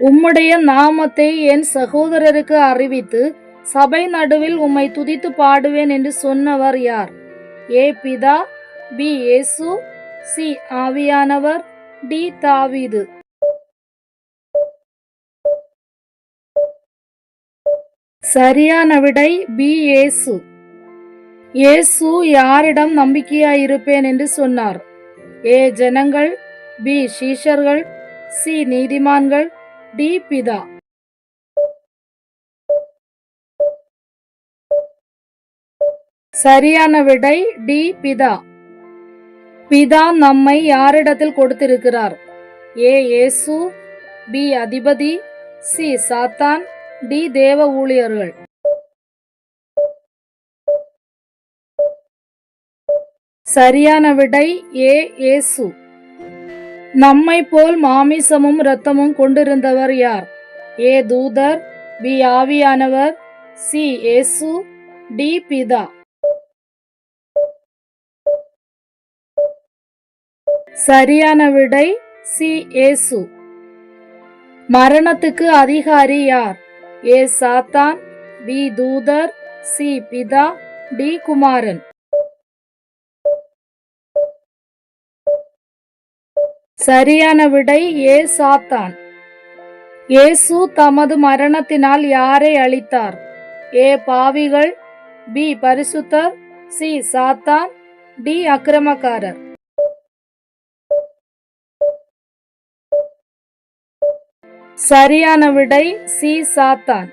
உம்முடைய நாமத்தை என் சகோதரருக்கு அறிவித்து சபை நடுவில் உம்மை துதித்து பாடுவேன் என்று சொன்னவர் யார்? ஏ பிதா பி ஏசு சி ஆவியானவர் டி தாவீது. சரியான விடை பி ஏசு ஏசு யாரிடம் நம்பிக்கையாயிருப்பேன் என்று சொன்னார். ஏ ஜனங்கள் பி சீஷர்கள் சி நீதிமான்கள் டி பிதா. சரியான விடை டி பிதா. பிதா நம்மை யாரிடத்தில் கொடுத்திருக்கிறார்? ஏ ஏசு பி அதிபதி சி சாத்தான் டி தேவ ஊழியர்கள். சரியான விடை ஏ ஏசு நம்மை போல் மாமிசமும் இரத்தமும் கொண்டிருந்தவர் யார்? ஏ. தூதர் பி. ஆவியானவர் சி. ஏசு டி. பிதா. சரியான விடை சி. ஏசு மரணத்துக்கு அதிகாரி யார்? ஏ. சாத்தான் பி. தூதர் சி. பிதா டி. குமாரன். சரியான விடை ஏ சாத்தான். இயேசு தமது மரணத்தினால் யாரை அழித்தார்? ஏ பாவிகள் பி பரிசுத்தர் சி சாத்தான் டி அக்கிரமக்காரர். சரியான விடை சி சாத்தான்.